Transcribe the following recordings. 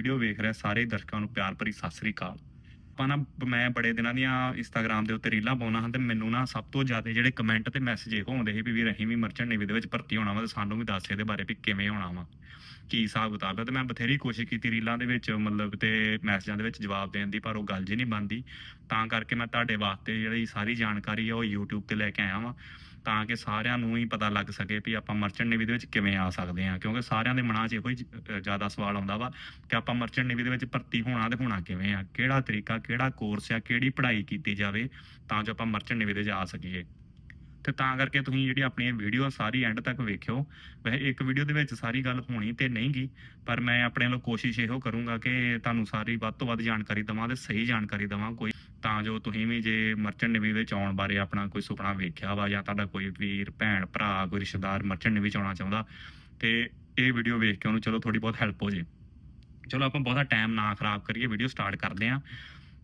Video ਵੇਖ ਰਿਹਾ ਸਾਰੇ ਦਰਸ਼ਕਾਂ ਨੂੰ ਪਿਆਰ ਭਰੀ ਸਤਿ ਸ੍ਰੀ ਅਕਾਲ। ਆਪਾਂ ਨਾ, ਮੈਂ ਬੜੇ ਦਿਨਾਂ ਦੀਆਂ ਇੰਸਟਾਗ੍ਰam ਦੇ ਉੱਤੇ ਰੀਲਾਂ ਪਾਉਣਾ ਹਾਂ ਤੇ ਮੈਨੂੰ ਨਾ ਸਭ ਤੋਂ ਜ਼ਿਆਦਾ ਜਿਹੜੇ ਕਮੈਂਟ ਤੇ ਮੈਸੇਜ ਇਹੋ ਆਉਂਦੇ ਸੀ ਵੀ ਵੀਰ ਅਸੀਂ ਵੀ ਮਰਚੈਂਟ ਨੇਵੀ ਦੇ ਵਿੱਚ ਭਰਤੀ ਹੋਣਾ ਵਾ ਤੇ ਸਾਨੂੰ ਵੀ ਦੱਸ ਇਹਦੇ ਬਾਰੇ ਵੀ ਕਿਵੇਂ ਹੋਣਾ ਵਾ, ਕੀ ਹਿਸਾਬ ਕਿਤਾਬ ਹੈ ਤੇ ਮੈਂ ਬਥੇਰੀ ਕੋਸ਼ਿਸ਼ ਕੀਤੀ ਰੀਲਾਂ ਦੇ ਵਿੱਚ, ਮਤਲਬ ਤੇ ਮੈਸੇਜਾਂ ਦੇ ਵਿੱਚ ਜਵਾਬ ਦੇਣ ਦੀ, ਪਰ ਉਹ ਗੱਲ ਜੀ ਨਹੀਂ ਬਣਦੀ। ਤਾਂ ਕਰਕੇ ਮੈਂ ਤੁਹਾਡੇ ਵਾਸਤੇ ਜਿਹੜੀ ਸਾਰੀ ਜਾਣਕਾਰੀ ਹੈ ਉਹ YouTube ਤੇ ਲੈ ਕੇ ਆਇਆ ਵਾਂ। ਤਾਂ ਕਿ ਸਾਰਿਆਂ ਨੂੰ ਹੀ ਪਤਾ ਲੱਗ ਸਕੇ ਵੀ ਆਪਾਂ ਮਰਚੈਂਟ ਨੇਵੀ ਦੇ ਵਿੱਚ ਕਿਵੇਂ ਆ ਸਕਦੇ ਹਾਂ, ਕਿਉਂਕਿ ਸਾਰਿਆਂ ਦੇ ਮਨਾਂ 'ਚ ਇਹੋ ਹੀ ਜ਼ਿਆਦਾ ਸਵਾਲ ਆਉਂਦਾ ਵਾ ਕਿ ਆਪਾਂ ਮਰਚੈਂਟ ਨੇਵੀ ਦੇ ਵਿੱਚ ਭਰਤੀ ਹੋਣਾ ਤੇ ਹੋਣਾ ਕਿਵੇਂ ਆ, ਕਿਹੜਾ ਤਰੀਕਾ, ਕਿਹੜਾ ਕੋਰਸ ਆ, ਕਿਹੜੀ ਪੜ੍ਹਾਈ ਕੀਤੀ ਜਾਵੇ ਤਾਂ ਜੋ ਆਪਾਂ ਮਰਚੈਂਟ ਨੇਵੀ ਦੇ ਵਿੱਚ ਆ ਸਕੀਏ। ਤੇ ਤਾਂ ਕਰਕੇ ਤੁਸੀਂ ਜਿਹੜੀ ਆਪਣੀ ਵੀਡੀਓ ਸਾਰੀ ਐਂਡ ਤੱਕ ਵੇਖਿਓ। ਵੈਸੇ ਇੱਕ ਵੀਡੀਓ ਦੇ ਵਿੱਚ ਸਾਰੀ ਗੱਲ ਹੋਣੀ ਤੇ ਨਹੀਂ ਗੀ, ਪਰ ਮੈਂ ਆਪਣੇ ਵੱਲੋਂ ਕੋਸ਼ਿਸ਼ ਇਹੋ ਕਰੂੰਗਾ ਕਿ ਤੁਹਾਨੂੰ ਸਾਰੀ ਵੱਧ ਤੋਂ ਵੱਧ ਜਾਣਕਾਰੀ ਦਵਾਂ ਤੇ ਸਹੀ ਜਾਣਕਾਰੀ ਦਵਾਂ, ਕੋਈ ਤਾਂ ਜੋ ਤੁਸੀਂ ਵੀ ਜੇ ਮਰਚੈਂਟ ਨੇਵੀ ਵਿੱਚ ਆਉਣ ਬਾਰੇ ਆਪਣਾ ਕੋਈ ਸੁਪਨਾ ਵੇਖਿਆ ਵਾ ਜਾਂ ਤੁਹਾਡਾ ਕੋਈ ਵੀਰ, ਭੈਣ, ਭਰਾ, ਕੋਈ ਰਿਸ਼ਤੇਦਾਰ ਮਰਚੈਂਟ ਨੇਵੀ ਚ ਆਉਣਾ ਚਾਹੁੰਦਾ, ਤੇ ਇਹ ਵੀਡੀਓ ਵੇਖ ਕੇ ਉਹਨੂੰ ਚਲੋ ਥੋੜੀ ਬਹੁਤ ਹੈਲਪ ਹੋ ਜੇ। ਚਲੋ ਆਪਾਂ ਬਹੁਤਾ ਟਾਈਮ ਨਾ ਖਰਾਬ ਕਰੀਏ ਵੀਡੀਓ ਸਟਾਰਟ ਕਰਦੇ ਆਂ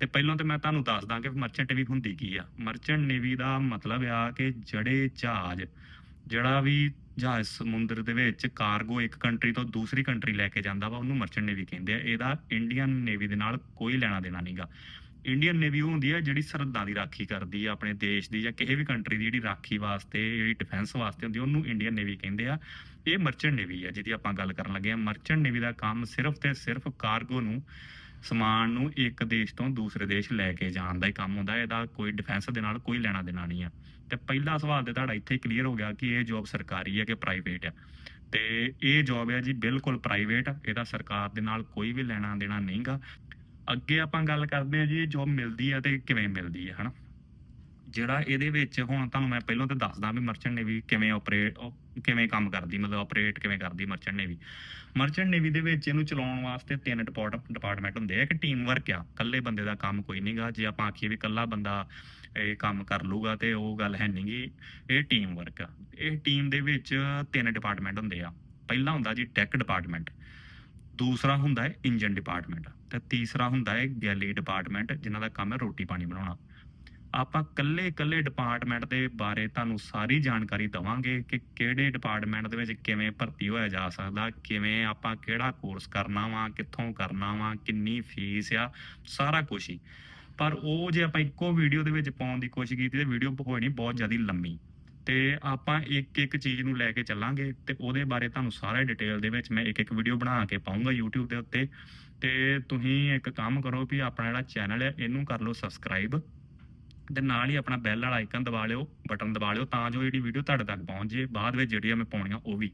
ਤੇ ਪਹਿਲਾਂ ਤੇ ਮੈਂ ਤੁਹਾਨੂੰ ਦੱਸਦਾ ਕਿ ਮਰਚੈਂਟ ਨੇਵੀ ਹੁੰਦੀ ਕੀ ਆ? ਮਰਚੈਂਟ ਨੇਵੀ ਦਾ ਮਤਲਬ ਆ ਕਿ ਜਿਹੜੇ ਜਹਾਜ਼, ਜਿਹੜਾ ਵੀ ਜਹਾਜ਼ ਸਮੁੰਦਰ ਦੇ ਵਿੱਚ ਕਾਰਗੋ ਇੱਕ ਕੰਟਰੀ ਤੋਂ ਦੂਸਰੀ ਕੰਟਰੀ ਲੈ ਕੇ ਜਾਂਦਾ ਵਾ, ਉਹਨੂੰ ਮਰਚੈਂਟ ਨੇਵੀ ਕਹਿੰਦੇ ਆ। ਇਹਦਾ ਇੰਡੀਅਨ ਨੇਵੀ ਦੇ ਨਾਲ ਕੋਈ ਲੈਣਾ ਦੇਣਾ ਨਹੀਂਗਾ ਇੰਡੀਅਨ ਨੇਵੀ ਉਹ ਹੁੰਦੀ ਹੈ ਜਿਹੜੀ ਸਰਹੱਦਾਂ ਦੀ ਰਾਖੀ ਕਰਦੀ ਹੈ ਆਪਣੇ ਦੇਸ਼ ਦੀ ਜਾਂ ਕਿਸੇ ਵੀ ਕੰਟਰੀ ਦੀ ਜਿਹੜੀ ਰਾਖੀ ਵਾਸਤੇ, ਜਿਹੜੀ ਡਿਫੈਂਸ ਵਾਸਤੇ ਹੁੰਦੀ ਉਹਨੂੰ ਇੰਡੀਅਨ ਨੇਵੀ ਕਹਿੰਦੇ ਆ। ਇਹ ਮਰਚੈਂਟ ਨੇਵੀ ਆ, ਜਿਹਦੀ ਆਪਾਂ ਗੱਲ ਕਰਨ ਲੱਗੇ ਆ। ਮਰਚੈਂਟ ਨੇਵੀ ਦਾ ਕੰਮ ਸਿਰਫ ਤੇ ਸਿਰਫ ਕਾਰਗੋ ਨੂੰ, ਸਮਾਨ ਨੂੰ ਇੱਕ ਦੇਸ਼ ਤੋਂ ਦੂਸਰੇ ਦੇਸ਼ ਲੈ ਕੇ ਜਾਣ ਦਾ ਹੀ ਕੰਮ ਹੁੰਦਾ। ਇਹਦਾ ਕੋਈ ਡਿਫੈਂਸ ਦੇ ਨਾਲ ਕੋਈ ਲੈਣਾ ਦੇਣਾ ਨਹੀਂ ਆ। ਤੇ ਪਹਿਲਾ ਸਵਾਲ ਤੇ ਤੁਹਾਡਾ ਇੱਥੇ ਕਲੀਅਰ ਹੋ ਗਿਆ ਕਿ ਇਹ ਜੌਬ ਸਰਕਾਰੀ ਹੈ ਕਿ ਪ੍ਰਾਈਵੇਟ ਆ? ਤੇ ਇਹ ਜੌਬ ਹੈ ਜੀ ਬਿਲਕੁਲ ਪ੍ਰਾਈਵੇਟ ਇਹਦਾ ਸਰਕਾਰ ਦੇ ਨਾਲ ਕੋਈ ਵੀ ਲੈਣਾ ਦੇਣਾ ਨਹੀਂਗਾ। ਅੱਗੇ ਆਪਾਂ ਗੱਲ ਕਰਦੇ ਆ ਜੀ, ਇਹ ਜੌਬ ਮਿਲਦੀ ਆ ਤੇ ਕਿਵੇਂ ਮਿਲਦੀ ਆ, ਹਨਾ? ਜਿਹੜਾ ਇਹਦੇ ਵਿੱਚ ਹੁਣ ਤੁਹਾਨੂੰ ਮੈਂ ਪਹਿਲਾਂ ਤਾਂ ਦੱਸਦਾ ਵੀ ਮਰਚੈਂਟ ਨੇਵੀ ਕਿਵੇਂ ਆਪਰੇਟ ਕਿਵੇਂ ਕੰਮ ਕਰਦੀ, ਮਤਲਬ ਆਪਰੇਟ ਕਿਵੇਂ ਕਰਦੀ ਮਰਚੈਂਟ ਨੇਵੀ ਮਰਚੈਂਟ ਨੇਵੀ ਦੇ ਵਿੱਚ ਇਹਨੂੰ ਚਲਾਉਣ ਵਾਸਤੇ ਤਿੰਨ ਡਿਪਾਰਟਮੈਂਟ ਹੁੰਦੇ ਆ, ਇੱਕ ਟੀਮ ਵਰਕ ਆ। ਇਕੱਲੇ ਬੰਦੇ ਦਾ ਕੰਮ ਕੋਈ ਨਹੀਂਗਾ ਜੇ ਆਪਾਂ ਆਖੀਏ ਵੀ ਇਕੱਲਾ ਬੰਦਾ ਇਹ ਕੰਮ ਕਰ ਲੂਗਾ ਤੇ ਉਹ ਗੱਲ ਹੈ ਨਹੀਂਗੀ ਇਹ ਟੀਮ ਵਰਕ ਆ। ਇਹ ਟੀਮ ਦੇ ਵਿੱਚ ਤਿੰਨ ਡਿਪਾਰਟਮੈਂਟ ਹੁੰਦੇ ਆ। ਪਹਿਲਾ ਹੁੰਦਾ ਜੀ ਟੈਕ ਡਿਪਾਰਟਮੈਂਟ ਦੂਸਰਾ ਹੁੰਦਾ ਹੈ ਇੰਜਨ ਡਿਪਾਰਟਮੈਂਟ ਤੇ ਤੀਸਰਾ ਹੁੰਦਾ ਹੈ ਗੈਲੀ ਡਿਪਾਰਟਮੈਂਟ ਜਿਨ੍ਹਾਂ ਦਾ ਕੰਮ ਹੈ ਰੋਟੀ ਪਾਣੀ ਬਣਾਉਣਾ। ਆਪਾਂ ਕੱਲੇ ਕੱਲੇ ਡਿਪਾਰਟਮੈਂਟ ਦੇ ਬਾਰੇ ਤੁਹਾਨੂੰ ਸਾਰੀ ਜਾਣਕਾਰੀ ਦਵਾਂਗੇ ਕਿ ਕਿਹੜੇ ਡਿਪਾਰਟਮੈਂਟ ਦੇ ਵਿੱਚ ਕਿਵੇਂ ਭਰਤੀ ਹੋਇਆ ਜਾ ਸਕਦਾ, ਕਿਵੇਂ ਆਪਾਂ ਕਿਹੜਾ ਕੋਰਸ ਕਰਨਾ ਵਾ, ਕਿੱਥੋਂ ਕਰਨਾ ਵਾ, ਕਿੰਨੀ ਫੀਸ ਆ, ਸਾਰਾ ਕੁਝ ਹੀ। ਪਰ ਉਹ ਜੇ ਆਪਾਂ ਇੱਕੋ ਵੀਡੀਓ ਦੇ ਵਿੱਚ ਪਾਉਣ ਦੀ ਕੋਸ਼ਿਸ਼ ਕੀਤੀ, ਤੇ ਵੀਡੀਓ ਹੋਣੀ ਬਹੁਤ ਜ਼ਿਆਦਾ ਲੰਮੀ। ਤੇ ਆਪਾਂ ਇੱਕ ਇੱਕ ਚੀਜ਼ ਨੂੰ ਲੈ ਕੇ ਚੱਲਾਂਗੇ, ਤੇ ਉਹਦੇ ਬਾਰੇ ਤੁਹਾਨੂੰ ਸਾਰਾ ਡਿਟੇਲ ਦੇ ਵਿੱਚ ਮੈਂ ਇੱਕ ਇੱਕ ਵੀਡੀਓ ਬਣਾ ਕੇ ਪਾਉਂਗਾ YouTube ਦੇ ਉੱਤੇ। ਤੇ ਤੁਸੀਂ ਇੱਕ ਕੰਮ ਕਰੋ ਵੀ ਆਪਣਾ ਜਿਹੜਾ ਚੈਨਲ ਹੈ, ਇਹਨੂੰ ਕਰ ਲਓ ਸਬਸਕ੍ਰਾਈਬ ਤੇ ਨਾਲ ਹੀ ਆਪਣਾ ਬੈਲ ਵਾਲਾ ਆਈਕਨ ਦਬਾ ਲਿਓ ਬਟਨ ਦਬਾ ਲਿਓ ਤਾਂ ਜੋ ਜਿਹੜੀ ਵੀਡੀਓ ਤੁਹਾਡੇ ਤੱਕ ਪਹੁੰਚ ਜੇ ਬਾਅਦ ਵਿੱਚ ਜਿਹੜੀਆਂ ਮੈਂ ਪਾਉਣੀਆਂ ਉਹ ਵੀ।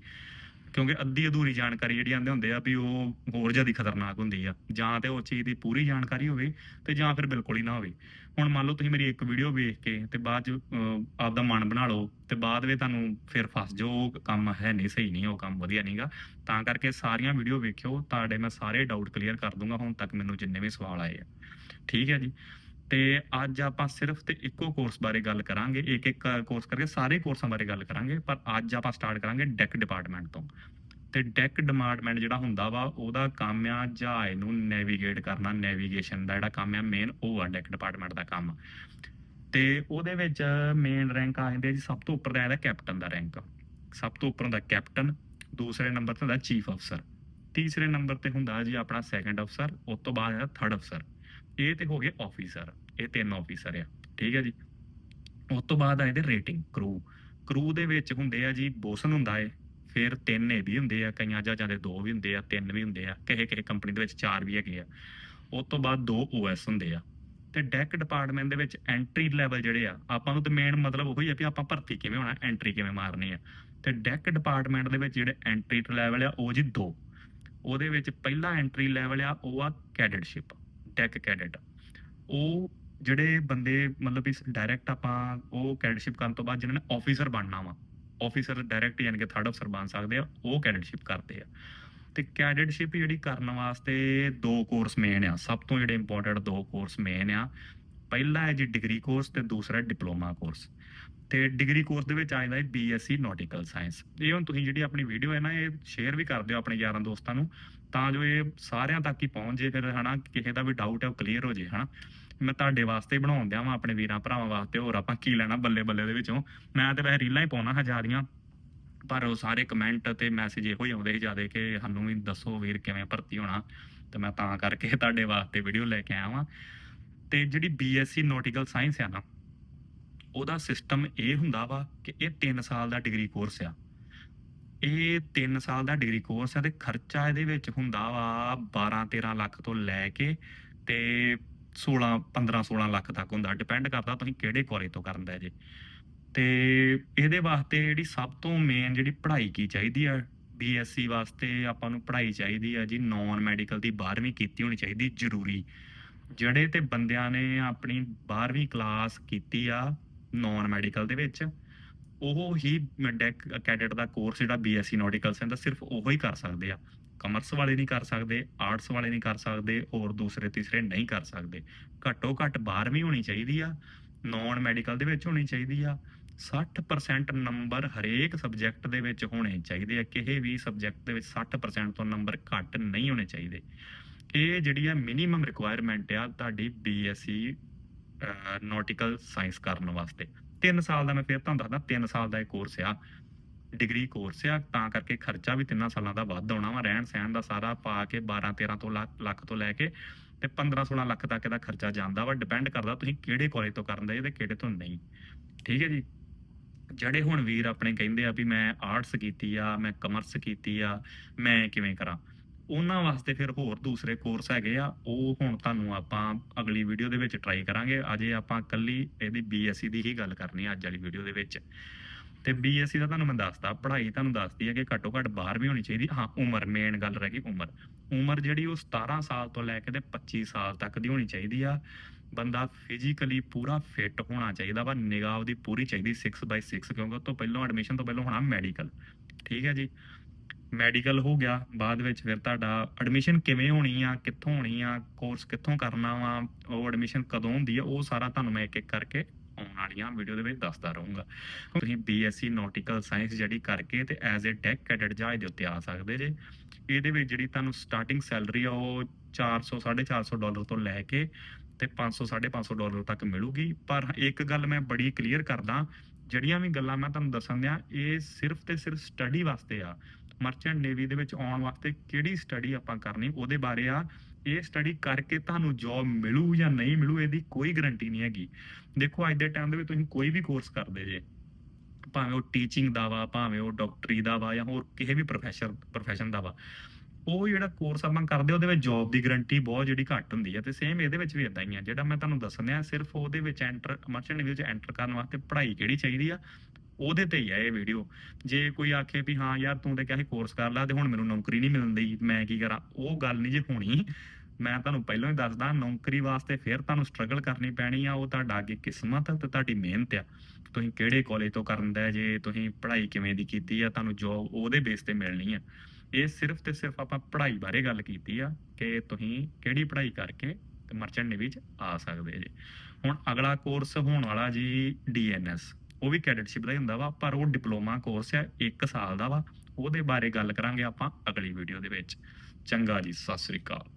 ਕਿਉਂਕਿ ਅੱਧੀ ਅਧੂਰੀ ਜਾਣਕਾਰੀ ਜਿਹੜੀ ਆਂਦੇ ਹੁੰਦੇ ਆ ਵੀ ਉਹ ਹੋਰ ਜ਼ਿਆਦਾ ਖਤਰਨਾਕ ਹੁੰਦੀ ਆ। ਜਾਂ ਤੇ ਉਹ ਚੀਜ਼ ਦੀ ਪੂਰੀ ਜਾਣਕਾਰੀ ਹੋਵੇ ਤੇ ਜਾਂ ਫਿਰ ਬਿਲਕੁਲ ਹੀ ਨਾ ਹੋਵੇ। ਹੁਣ ਮੰਨ ਲਓ ਤੁਸੀਂ ਮੇਰੀ ਇੱਕ ਵੀਡੀਓ ਵੇਖ ਕੇ ਤੇ ਬਾਅਦ ਚ ਅਹ, ਆਪਦਾ ਮਨ ਬਣਾ ਲਓ ਤੇ ਬਾਅਦ ਵਿੱਚ ਤੁਹਾਨੂੰ ਫਿਰ ਫਸ ਜਾਓ ਉਹ ਕੰਮ ਹੈ ਨਹੀਂ ਸਹੀ ਨਹੀਂ ਉਹ ਕੰਮ ਵਧੀਆ ਨਹੀਂਗਾ ਤਾਂ ਕਰਕੇ ਸਾਰੀਆਂ ਵੀਡੀਓ ਵੇਖਿਓ ਤੁਹਾਡੇ ਮੈਂ ਸਾਰੇ ਡਾਊਟ ਕਲੀਅਰ ਕਰ ਦੂੰਗਾ ਹੁਣ ਤੱਕ ਮੈਨੂੰ ਜਿੰਨੇ ਵੀ ਸਵਾਲ ਆਏ ਆ। ਠੀਕ ਹੈ ਜੀ? ਤੇ ਅੱਜ ਆਪਾਂ ਸਿਰਫ ਤੇ ਇੱਕੋ ਕੋਰਸ ਬਾਰੇ ਗੱਲ ਕਰਾਂਗੇ, ਇੱਕ ਇੱਕ ਕੋਰਸ ਕਰਕੇ ਸਾਰੇ ਕੋਰਸਾਂ ਬਾਰੇ ਗੱਲ ਕਰਾਂਗੇ, ਪਰ ਅੱਜ ਆਪਾਂ ਸਟਾਰਟ ਕਰਾਂਗੇ ਡੈਕ ਡਿਪਾਰਟਮੈਂਟ ਤੋਂ। ਤੇ ਡੈਕ ਡਿਪਾਰਟਮੈਂਟ ਜਿਹੜਾ ਹੁੰਦਾ ਵਾ, ਉਹਦਾ ਕੰਮ ਆ ਜਹਾਜ਼ ਨੂੰ ਨੈਵੀਗੇਟ ਕਰਨਾ ਨੈਵੀਗੇਸ਼ਨ ਦਾ ਜਿਹੜਾ ਕੰਮ ਆ ਮੇਨ ਉਹ ਆ ਡੈਕ ਡਿਪਾਰਟਮੈਂਟ ਦਾ ਕੰਮ। ਤੇ ਉਹਦੇ ਵਿੱਚ ਮੇਨ ਰੈਂਕ ਆ ਜਾਂਦੇ ਜੀ, ਸਭ ਤੋਂ ਉੱਪਰ ਦਾ ਇਹਦਾ ਕੈਪਟਨ ਦਾ ਰੈਂਕ ਸਭ ਤੋਂ ਉੱਪਰ ਹੁੰਦਾ ਕੈਪਟਨ ਦੂਸਰੇ ਨੰਬਰ ਤੇ ਹੁੰਦਾ ਚੀਫ ਅਫਸਰ ਤੀਸਰੇ ਨੰਬਰ ਤੇ ਹੁੰਦਾ ਜੀ ਆਪਣਾ ਸੈਕੰਡ ਅਫਸਰ ਉਸ ਤੋਂ ਬਾਅਦ ਹੈ ਥਰਡ ਅਫਸਰ ਇਹ ਤੇ ਹੋ ਗਏ ਆਫੀਸਰ ਇਹ ਤਿੰਨ ਆਫੀਸਰ ਆ, ਠੀਕ ਹੈ ਜੀ। ਉਸ ਤੋਂ ਬਾਅਦ ਆ ਇਹਦੇ ਰੇਟਿੰਗ ਕਰੂ ਕਰੂ ਦੇ ਵਿੱਚ ਹੁੰਦੇ ਆ ਜੀ ਬੋਸਨ ਹੁੰਦਾ ਏ, ਫਿਰ ਤਿੰਨ ਇਹ ਵੀ ਹੁੰਦੇ ਆ, ਕਈਆਂ ਜਹਾਜ਼ਾਂ ਦੇ ਦੋ ਵੀ ਹੁੰਦੇ ਆ, ਤਿੰਨ ਵੀ ਹੁੰਦੇ ਆ, ਕਿਸੇ ਕਿਸੇ ਕੰਪਨੀ ਦੇ ਵਿੱਚ ਚਾਰ ਵੀ ਹੈਗੇ ਆ। ਉਸ ਤੋਂ ਬਾਅਦ ਦੋ ਓਐਸ ਹੁੰਦੇ ਆ। ਤੇ ਡੈਕ ਡਿਪਾਰਟਮੈਂਟ ਦੇ ਵਿੱਚ ਐਂਟਰੀ ਲੈਵਲ ਜਿਹੜੇ ਆ, ਆਪਾਂ ਨੂੰ ਤੇ ਮੇਨ ਮਤਲਬ ਉਹੀ ਆ ਵੀ ਆਪਾਂ ਭਰਤੀ ਕਿਵੇਂ ਹੋਣਾ ਐਂਟਰੀ ਕਿਵੇਂ ਮਾਰਨੀ ਆ। ਤੇ ਡੈਕ ਡਿਪਾਰਟਮੈਂਟ ਦੇ ਵਿੱਚ ਜਿਹੜੇ ਐਂਟਰੀ ਲੈਵਲ ਆ, ਉਹ ਜੀ ਦੋ। ਉਹਦੇ ਵਿੱਚ ਪਹਿਲਾ ਐਂਟਰੀ ਲੈਵਲ ਆ, ਉਹ ਆ ਕੈਡਟਸ਼ਿਪ ਡੈਕ ਕੈਡਟ ਉਹ ਜਿਹੜੇ ਬੰਦੇ ਮਤਲਬ ਇਸ ਡਾਇਰੈਕਟ ਆਪਾਂ ਉਹ ਕੈਡਟਸ਼ਿਪ ਕਰਨ ਤੋਂ ਬਾਅਦ ਜਿਹਨਾਂ ਨੇ ਆਫੀਸਰ ਬਣਨਾ ਵਾ ਆਫੀਸਰ ਡਾਇਰੈਕਟ ਯਾਨੀ ਕਿ ਥਰਡ ਅਫਸਰ ਬਣ ਸਕਦੇ ਆ, ਉਹ ਕੈਡਟਸ਼ਿਪ ਕਰਦੇ ਆ। ਤੇ ਕੈਡਟਸ਼ਿਪ ਜਿਹੜੀ ਕਰਨ ਵਾਸਤੇ ਦੋ ਕੋਰਸ ਮੇਨ ਆ, ਸਭ ਤੋਂ ਜਿਹੜੇ ਇੰਪੋਰਟੈਂਟ ਦੋ ਕੋਰਸ ਮੇਨ ਆ, ਪਹਿਲਾ ਹੈ ਜੀ ਡਿਗਰੀ ਕੋਰਸ ਤੇ ਦੂਸਰਾ ਡਿਪਲੋਮਾ ਕੋਰਸ ਤੇ ਡਿਗਰੀ ਕੋਰਸ ਦੇ ਵਿੱਚ ਆ ਜਾਂਦਾ ਹੈ ਬੀਐਸਸੀ ਨੋਟਿਕਲ ਸਾਇੰਸ ਇਹ ਹੁਣ ਤੁਸੀਂ ਜਿਹੜੀ ਆਪਣੀ ਵੀਡੀਓ ਹੈ ਨਾ, ਇਹ ਸ਼ੇਅਰ ਵੀ ਕਰ ਦਿਓ ਆਪਣੇ ਯਾਰਾਂ ਦੋਸਤਾਂ ਨੂੰ। ਤਾਂ ਜੋ ਇਹ ਸਾਰਿਆਂ ਤੱਕ ਹੀ ਪਹੁੰਚ ਜੇ ਫਿਰ, ਹਨਾ, ਕਿਸੇ ਦਾ ਵੀ ਡਾਊਟ ਹੈ, ਉਹ ਕਲੀਅਰ ਹੋ ਜੇ, ਹਨਾ। ਮੈਂ ਤੁਹਾਡੇ ਵਾਸਤੇ ਬਣਾਉਣ ਦਿਆਂ ਵਾਂ ਆਪਣੇ ਵੀਰਾਂ ਭਰਾਵਾਂ ਵਾਸਤੇ, ਹੋਰ ਆਪਾਂ ਕੀ ਲੈਣਾ ਬੱਲੇ ਬੱਲੇ ਦੇ ਵਿੱਚੋਂ। ਮੈਂ ਤੇ ਵੈਸੇ ਰੀਲਾਂ ਹੀ ਪਾਉਣਾ ਹਜ਼ਾਰੀਆਂ ਪਰ ਉਹ ਸਾਰੇ ਕਮੈਂਟ ਤੇ ਮੈਸੇਜ ਇਹੋ ਹੀ ਆਉਂਦੇ ਸੀ ਜ਼ਿਆਦਾ ਕਿ ਸਾਨੂੰ ਵੀ ਦੱਸੋ ਵੀਰ ਕਿਵੇਂ ਭਰਤੀ ਹੋਣਾ। ਤੇ ਮੈਂ ਤਾਂ ਕਰਕੇ ਤੁਹਾਡੇ ਵਾਸਤੇ ਵੀਡੀਓ ਲੈ ਕੇ ਆਇਆ ਵਾਂ। ਤੇ ਜਿਹੜੀ ਬੀਐਸਸੀ ਨੋਟੀਕਲ ਸਾਇੰਸ ਆ ਨਾ, ਉਹਦਾ ਸਿਸਟਮ ਇਹ ਹੁੰਦਾ ਵਾ ਕਿ ਇਹ 3 ਸਾਲ ਦਾ ਡਿਗਰੀ ਕੋਰਸ ਆ। ਇਹ 3 ਸਾਲ ਦਾ ਡਿਗਰੀ ਕੋਰਸ ਆ ਤੇ ਖਰਚਾ ਇਹਦੇ ਵਿੱਚ ਹੁੰਦਾ ਵਾ 12 13 ਲੱਖ ਤੋਂ ਲੈ ਕੇ ਤੇ 16 15 16 ਲੱਖ ਤੱਕ ਹੁੰਦਾ। ਡਿਪੈਂਡ ਕਰਦਾ ਤੁਸੀਂ ਕਿਹੜੇ ਕਾਲਜ ਤੋਂ ਕਰਦਾ ਜੇ। ਤੇ ਇਹਦੇ ਵਾਸਤੇ ਜਿਹੜੀ ਸਭ ਤੋਂ ਮੇਨ ਜਿਹੜੀ ਪੜ੍ਹਾਈ ਕੀ ਚਾਹੀਦੀ ਆ? ਬੀਐਸਸੀ ਵਾਸਤੇ ਆਪਾਂ ਨੂੰ ਪੜ੍ਹਾਈ ਚਾਹੀਦੀ ਆ ਜੀ। ਨਾਨ ਮੈਡੀਕਲ ਦੀ 12ਵੀਂ ਕੀਤੀ ਹੋਣੀ ਚਾਹੀਦੀ, ਜ਼ਰੂਰੀ। ਜਿਹੜੇ ਤੇ ਬੰਦਿਆਂ ਨੇ ਆਪਣੀ 12ਵੀਂ ਕਲਾਸ ਕੀਤੀ ਆ ਨਾਨ ਮੈਡੀਕਲ ਦੇ ਵਿੱਚ ਉਹ ਹੀ ਡੈਕ ਕੈਡਟ ਦਾ ਕੋਰਸ ਜਿਹੜਾ ਬੀਐਸਸੀ ਨੋਟੀਕਲ ਸਾਇੰਸ ਦਾ ਸਿਰਫ ਉਹ ਹੀ ਕਰ ਸਕਦੇ ਆ। ਕਮਰਸ ਵਾਲੇ ਨਹੀਂ ਕਰ ਸਕਦੇ ਆਰਟਸ ਵਾਲੇ ਨਹੀਂ ਕਰ ਸਕਦੇ, ਹੋਰ ਦੂਸਰੇ ਤੀਸਰੇ ਨਹੀਂ ਕਰ ਸਕਦੇ। ਘੱਟੋ ਘੱਟ 12ਵੀਂ ਹੋਣੀ ਚਾਹੀਦੀ ਆ ਨਾਨ ਮੈਡੀਕਲ ਦੇ ਵਿੱਚ ਹੋਣੀ ਚਾਹੀਦੀ ਆ। 60% ਨੰਬਰ ਹਰੇਕ ਸਬਜੈਕਟ ਦੇ ਵਿੱਚ ਹੋਣੇ ਚਾਹੀਦੇ ਆ। ਕਿਸੇ ਵੀ ਸਬਜੈਕਟ ਦੇ ਵਿੱਚ 60% ਤੋਂ ਨੰਬਰ ਘੱਟ ਨਹੀਂ ਹੋਣੇ ਚਾਹੀਦੇ। ਇਹ ਜਿਹੜੀ ਆ ਮਿਨੀਮਮ ਰਿਕੁਆਇਰਮੈਂਟ ਆ ਤੁਹਾਡੀ ਬੀਐਸਸੀ ਨੋਟੀਕਲ ਸਾਇੰਸ ਕਰਨ ਵਾਸਤੇ। 3 ਸਾਲ ਦਾ ਮੈਂ ਫਿਰ ਤੁਹਾਨੂੰ ਦੱਸਦਾ 3 ਸਾਲ ਦਾ ਇਹ ਕੋਰਸ ਆ। ਡਿਗਰੀ ਕੋਰਸ ਆ, ਤਾਂ ਕਰਕੇ ਖਰਚਾ ਵੀ 3 ਸਾਲਾਂ ਦਾ ਵੱਧ ਆਉਣਾ ਵਾ, ਰਹਿਣ ਸਹਿਣ ਦਾ ਸਾਰਾ ਪਾ ਕੇ 12 13 ਤੋਂ ਲੱਖ ਲੱਖ ਤੋਂ ਲੈ ਕੇ ਤੇ 15 16 ਲੱਖ ਤੱਕ ਇਹਦਾ ਖਰਚਾ ਜਾਂਦਾ ਵਾ ਡਿਪੈਂਡ ਕਰਦਾ ਤੁਸੀਂ ਕਿਹੜੇ ਕਾਲਜ ਤੋਂ ਕਰਨ ਦੇ ਤੇ ਕਿਹੜੇ ਤੋਂ ਨਹੀਂ। ਠੀਕ ਹੈ ਜੀ? ਜਿਹੜੇ ਹੁਣ ਵੀਰ ਆਪਣੇ ਕਹਿੰਦੇ ਆ ਵੀ ਮੈਂ ਆਰਟਸ ਕੀਤੀ ਆ, ਮੈਂ ਕਮਰਸ ਕੀਤੀ ਆ, ਮੈਂ ਕਿਵੇਂ ਕਰਾਂ? ਉਹਨਾਂ ਵਾਸਤੇ ਫਿਰ ਹੋਰ ਦੂਸਰੇ ਕੋਰਸ ਹੈਗੇ ਆ, ਉਹ ਹੁਣ ਤੁਹਾਨੂੰ ਆਪਾਂ ਅਗਲੀ ਵੀਡੀਓ ਦੇ ਵਿੱਚ ਟਰਾਈ ਕਰਾਂਗੇ। ਅਜੇ ਆਪਾਂ ਕੱਲੀ ਇਹਦੀ ਬੀਐਸਸੀ ਦੀ ਹੀ ਗੱਲ ਕਰਨੀ ਆ ਅੱਜ ਵਾਲੀ ਵੀਡੀਓ ਦੇ ਵਿੱਚ। ਤੇ ਬੀਐਸਸੀ ਦਾ ਤੁਹਾਨੂੰ ਮੈਂ ਦੱਸਦਾ, ਪੜ੍ਹਾਈ ਤੁਹਾਨੂੰ ਦੱਸਦੀ ਹੈ ਕਿ ਘੱਟੋ ਘੱਟ 12ਵੀਂ ਹੋਣੀ ਚਾਹੀਦੀ। ਹਾਂ, ਉਮਰ ਮੇਨ ਗੱਲ ਰਹਿ ਗਈ ਉਮਰ। ਉਮਰ ਜਿਹੜੀ ਉਹ 17 ਸਾਲ ਤੋਂ ਲੈ ਕੇ ਤੇ 25 ਸਾਲ ਤੱਕ ਦੀ ਹੋਣੀ ਚਾਹੀਦੀ ਆ। ਬੰਦਾ ਫਿਜ਼ੀਕਲੀ ਪੂਰਾ ਫਿੱਟ ਹੋਣਾ ਚਾਹੀਦਾ ਵਾ, ਨਿਗਾਹ ਉਹਦੀ ਪੂਰੀ ਚਾਹੀਦੀ 6/6 ਕਿਉਂਕਿ ਉਹ ਤੋਂ ਪਹਿਲਾਂ ਐਡਮਿਸ਼ਨ ਤੋਂ ਪਹਿਲਾਂ ਹੋਣਾ ਮੈਡੀਕਲ ਠੀਕ ਹੈ ਜੀ? ਮੈਡੀਕਲ ਹੋ ਗਿਆ, ਬਾਅਦ ਵਿੱਚ ਫਿਰ ਤੁਹਾਡਾ ਐਡਮਿਸ਼ਨ ਕਿਵੇਂ ਹੋਣੀ ਆ, ਕਿੱਥੋਂ ਹੋਣੀ ਆ ਕੋਰਸ ਕਿੱਥੋਂ ਕਰਨਾ ਵਾ, ਉਹ ਐਡਮਿਸ਼ਨ ਕਦੋਂ ਹੁੰਦੀ ਆ, ਉਹ ਸਾਰਾ ਤੁਹਾਨੂੰ ਮੈਂ ਇੱਕ ਇੱਕ ਕਰਕੇ ਆਉਣ ਵਾਲੀਆਂ ਵੀਡੀਓ ਦੇ ਵਿੱਚ ਦੱਸਦਾ ਰਹੂੰਗਾ। ਤੁਸੀਂ ਬੀਐਸਸੀ ਨੋਟੀਕਲ ਸਾਇੰਸ ਜਿਹੜੀ ਕਰਕੇ ਤੇ ਐਜ਼ ਅ ਟੈਕ ਕੈਡਟ ਜਹਾਜ਼ ਦੇ ਉੱਤੇ ਆ ਸਕਦੇ ਜੇ। ਇਹਦੇ ਵਿੱਚ ਜਿਹੜੀ ਤੁਹਾਨੂੰ ਸਟਾਰਟਿੰਗ ਸੈਲਰੀ ਆ, ਉਹ 400 450 ਡਾਲਰ ਤੋਂ ਲੈ ਕੇ ਤੇ 500 550 ਡਾਲਰ ਤੱਕ ਮਿਲੂਗੀ। ਪਰ ਇੱਕ ਗੱਲ ਮੈਂ ਬੜੀ ਕਲੀਅਰ ਕਰਦਾ, ਜਿਹੜੀਆਂ ਵੀ ਗੱਲਾਂ ਮੈਂ ਤੁਹਾਨੂੰ ਦੱਸਣ ਦਿਆਂ, ਇਹ ਸਿਰਫ ਤੇ ਸਿਰਫ ਸਟੱਡੀ ਵਾਸਤੇ ਆ। ਮਰਚੈਂਟ ਨੇਵੀ ਦੇ ਵਿੱਚ ਆਉਣ ਵਾਸਤੇ ਕਿਹੜੀ ਸਟੱਡੀ ਆਪਾਂ ਕਰਨੀ, ਉਹਦੇ ਬਾਰੇ ਆ। ਇਹ ਸਟੱਡੀ ਕਰਕੇ ਤੁਹਾਨੂੰ ਜੌਬ ਮਿਲੂ ਜਾਂ ਨਹੀਂ ਮਿਲੂ, ਇਹਦੀ ਕੋਈ ਗਾਰੰਟੀ ਨਹੀਂ ਹੈਗੀ। ਦੇਖੋ, ਅੱਜ ਦੇ ਟਾਈਮ ਦੇ ਵਿੱਚ ਤੁਸੀਂ ਕੋਈ ਵੀ ਕੋਰਸ ਕਰਦੇ ਜੇ, ਭਾਵੇਂ ਉਹ ਟੀਚਿੰਗ ਦਾ ਵਾ, ਭਾਵੇਂ ਉਹ ਡਾਕਟਰੀ ਦਾ ਵਾ, ਜਾਂ ਹੋਰ ਕਿਸੇ ਵੀ ਪ੍ਰੋਫੈਸ਼ਨ ਪ੍ਰੋਫੈਸ਼ਨ ਦਾ ਵਾ। ਉਹ ਜਿਹੜਾ ਕੋਰਸ ਆਪਾਂ ਕਰਦੇ, ਉਹਦੇ ਵਿੱਚ ਜੌਬ ਦੀ ਗਰੰਟੀ ਬਹੁਤ ਜਿਹੜੀ ਘੱਟ ਹੁੰਦੀ ਹੈ ਤੇ ਸੇਮ ਇਹਦੇ ਵਿੱਚ ਵੀ ਇਦਾਂ ਹੀ ਆ। ਜਿਹੜਾ ਮੈਂ ਤੁਹਾਨੂੰ ਦੱਸਣਿਆ ਸਿਰਫ ਉਹਦੇ ਵਿੱਚ ਐਂਟਰ ਮਰਚੈਂਟ ਨੇਵੀ ਵਿੱਚ ਐਂਟਰ ਕਰਨ ਵਾਸਤੇ ਪੜ੍ਹਾਈ ਕਿਹੜੀ ਚਾਹੀਦੀ ਆ? ਉਹਦੇ ਤੇ ਹੀ ਆ ਇਹ ਵੀਡੀਓ ਜੇ ਕੋਈ ਆਖੇ ਵੀ ਹਾਂ ਯਾਰ ਤੂੰ ਤੇ ਕਿਹਾ ਸੀ ਕੋਰਸ ਕਰ ਲੈ ਤੇ ਹੁਣ ਮੈਨੂੰ ਨੌਕਰੀ ਨਹੀਂ ਮਿਲਦੀ ਮੈਂ ਕੀ ਕਰਾਂ? ਉਹ ਗੱਲ ਨਹੀਂ ਜੇ ਹੋਣੀ, ਮੈਂ ਤੁਹਾਨੂੰ ਪਹਿਲਾਂ ਹੀ ਦੱਸਦਾ, ਨੌਕਰੀ ਵਾਸਤੇ ਫਿਰ ਤੁਹਾਨੂੰ ਸਟਰਗਲ ਕਰਨੀ ਪੈਣੀ ਆ, ਉਹ ਤੁਹਾਡਾ ਅੱਗੇ ਕਿਸਮਤ ਤੇ ਤੁਹਾਡੀ ਮਿਹਨਤ ਆ। ਤੁਸੀਂ ਕਿਹੜੇ ਕਾਲਜ ਤੋਂ ਕਰਨ ਦਾ ਜੇ ਤੁਸੀਂ ਪੜ੍ਹਾਈ ਕਿਵੇਂ ਦੀ ਕੀਤੀ ਆ, ਤੁਹਾਨੂੰ ਜੋਬ ਉਹਦੇ ਬੇਸ ਤੇ ਮਿਲਣੀ ਆ। ਇਹ ਸਿਰਫ ਤੇ ਸਿਰਫ ਆਪਾਂ ਪੜ੍ਹਾਈ ਬਾਰੇ ਗੱਲ ਕੀਤੀ ਆ ਕਿ ਤੁਸੀਂ ਕਿਹੜੀ ਪੜ੍ਹਾਈ ਕਰਕੇ ਤੇ ਮਰਚੈਂਟ ਨੇਵੀ ਚ ਆ ਸਕਦੇ ਜੇ। ਹੁਣ ਅਗਲਾ ਕੋਰਸ ਹੋਣ ਵਾਲਾ ਜੀ ਡੀਐਨਐਸ ਉਹ ਵੀ ਕੈਡਟਸ਼ਿਪ ਦਾ ਹੀ ਹੁੰਦਾ ਵਾ, ਪਰ ਉਹ ਡਿਪਲੋਮਾ ਕੋਰਸ ਆ 1 ਸਾਲ ਦਾ ਵਾ। ਉਹਦੇ ਬਾਰੇ ਗੱਲ ਕਰਾਂਗੇ ਆਪਾਂ ਅਗਲੀ ਵੀਡੀਓ ਦੇ ਵਿੱਚ। ਚੰਗਾ ਜੀ, ਸਤਿ ਸ੍ਰੀ ਅਕਾਲ।